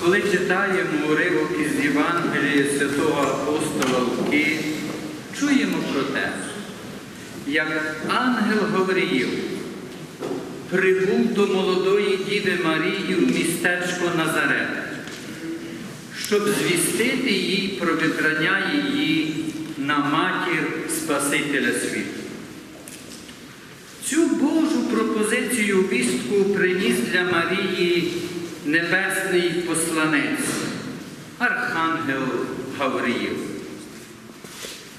Коли читаємо уривок із Євангелія святого апостола Луки, чуємо про те, як ангел Гавриїл прибув до молодої діви Марії в містечко Назарет, щоб звістити їй про вибрання її на матір Спасителя світу. Пропозицію вістку приніс для Марії небесний посланець, Архангел Гавриїл.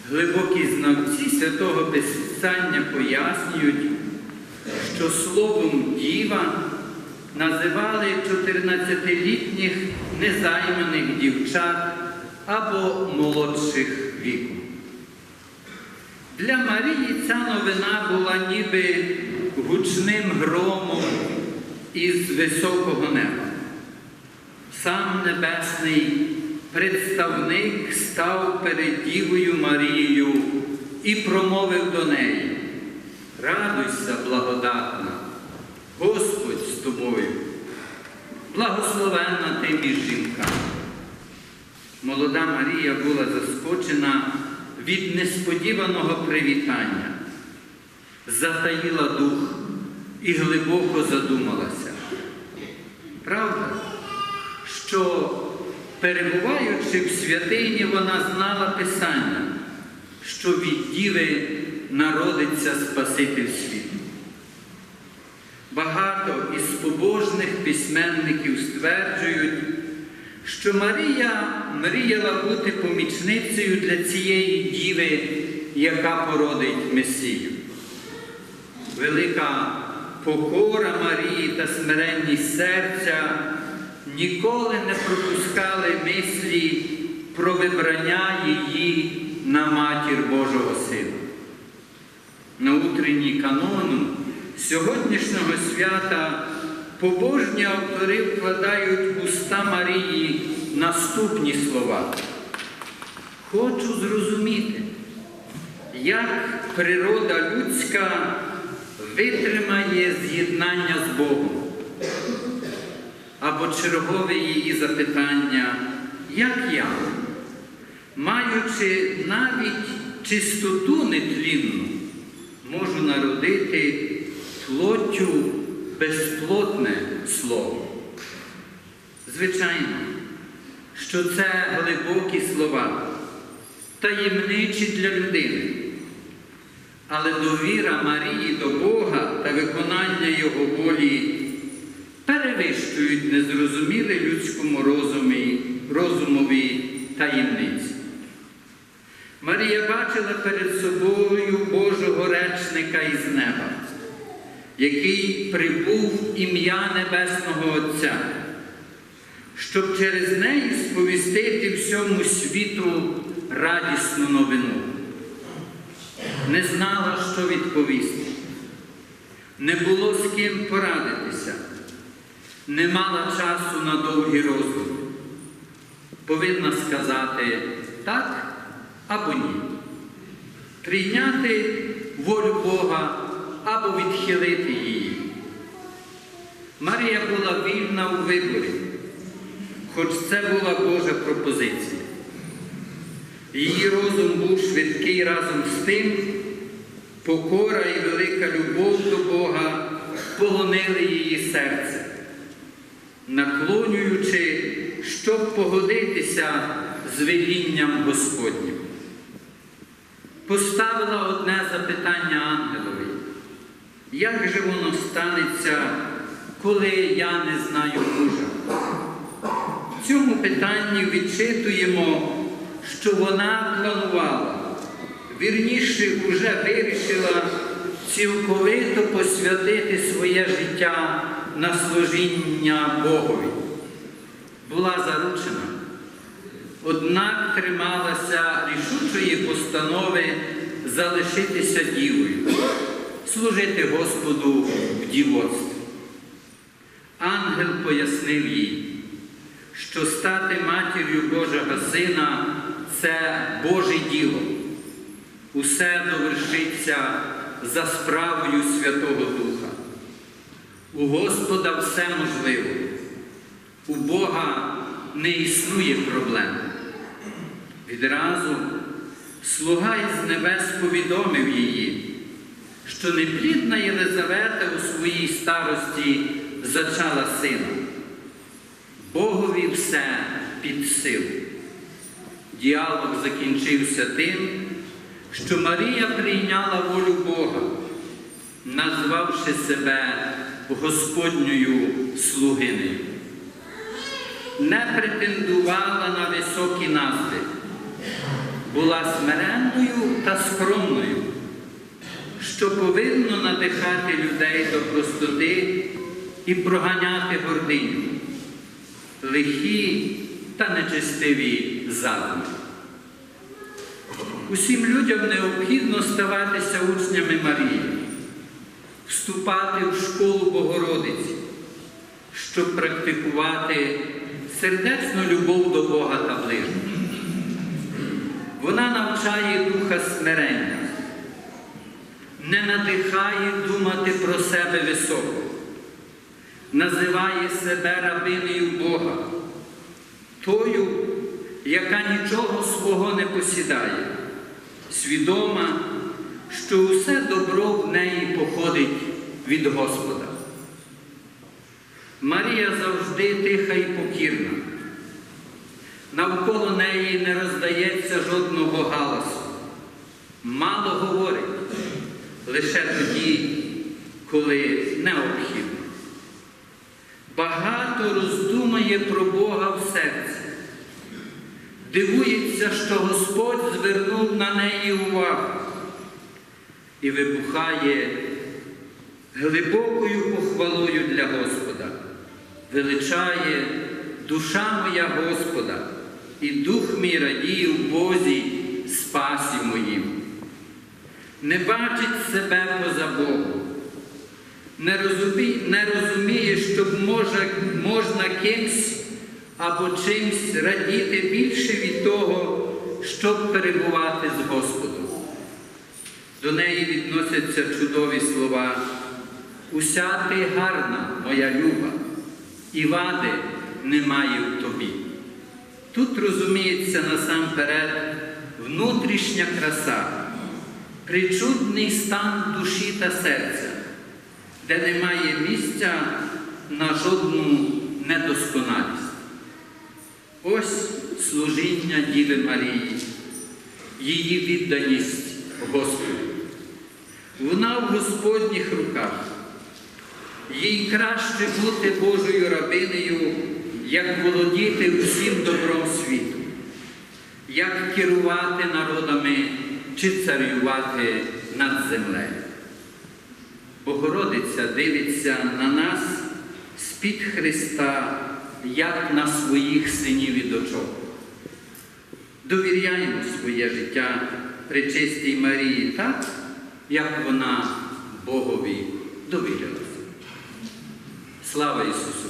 Глибокі знавці святого Писання пояснюють, що словом діва називали 14-літніх незайманих дівчат або молодших віку. Для Марії ця новина була ніби гучним громом із високого неба. Сам Небесний представник став перед Дівою Марією і промовив до неї: Радуйся, благодатна, Господь з тобою, благословенна ти між жінками. Молода Марія була заскочена від несподіваного привітання, затаїла дух і глибоко задумалася. Правда, що перебуваючи в святині, вона знала Писання, що від діви народиться Спаситель світу. Багато із побожних письменників стверджують, що Марія мріяла бути помічницею для цієї діви, яка породить Месію. Велика покора Марії та смиренність серця ніколи не пропускали мислі про вибрання її на матір Божого Сина. На утренній канону сьогоднішнього свята побожні автори вкладають в уста Марії наступні слова. Хочу зрозуміти, як природа людська витримає з'єднання з Богом. Або чергове її запитання, як я, маючи навіть чистоту нетлінну, можу народити плоттю безплотне слово. Звичайно, що це глибокі слова, таємничі для людини. Але довіра Марії до Бога та виконання Його волі перевищують незрозумілі людському розумі, розумові таємниці. Марія бачила перед собою Божого речника із неба, який прибув ім'я Небесного Отця, щоб через неї сповістити всьому світу радісну новину. Не знала, що відповісти, не було з ким порадитися, не мала часу на довгі роздуми. Повинна сказати так або ні. Прийняти волю Бога або відхилити її. Марія була вільна у виборі, хоч це була Божа пропозиція. Її розум був швидкий разом з тим, покора і велика любов до Бога полонили її серце, наклонюючи, щоб погодитися з велінням Господнім. Поставила одне запитання ангелові. Як же воно станеться, коли я не знаю мужа? В цьому питанні відчитуємо, що вона планувала, вірніше вже вирішила цілковито посвятити своє життя на служіння Богові. Була заручена, однак трималася рішучої постанови залишитися дівою, служити Господу в дівоцтві. Ангел пояснив їй, що стати матір'ю Божого Сина це Боже діло. Усе довершиться за справою Святого Духа. У Господа все можливо. У Бога не існує проблем. Відразу слуга із небес повідомив її, що неплідна Єлизавета у своїй старості зачала сина. Богові все під силу. Діалог закінчився тим, що Марія прийняла волю Бога, назвавши себе Господньою слугинею. Не претендувала на високі назви, була смиренною та скромною, що повинно надихати людей до простоти і проганяти гординю, лихі та нечестиві задуми. Усім людям необхідно ставатися учнями Марії, вступати в школу Богородиці, щоб практикувати сердечну любов до Бога та ближнього. Вона навчає духа смирення, не надихає думати про себе високо, називає себе рабинею Бога, тою, яка нічого свого не посідає, свідома, що усе добро в неї походить від Господа. Марія завжди тиха і покірна. Навколо неї не роздається жодного галасу. Мало говорить лише тоді, коли необхідно. Багато роздумає про Бога в серці. Дивується, що Господь звернув на неї увагу і вибухає глибокою похвалою для Господа. Величає душа моя Господа, і дух мій радіє в Бозі спасі моїм. Не бачить себе поза Богом, не розуміє, не розуміє, що може, можна кимсь або чимсь радіти більше від того, щоб перебувати з Господом. До неї відносяться чудові слова. Уся ти гарна, моя люба, і вади немає в тобі. Тут розуміється насамперед внутрішня краса, причудний стан душі та серця, де немає місця на жодну недосконалість. Ось служіння Діви Марії, її відданість Господу. Вона в Господніх руках. Їй краще бути Божою рабинею, як володіти всім добром світу, як керувати народами чи царювати над землею. Богородиця дивиться на нас з-під Христа, як на своїх синів і дочок. Довіряємо своє життя пречистій Марії так, як вона Богові довірилася. Слава Ісусу!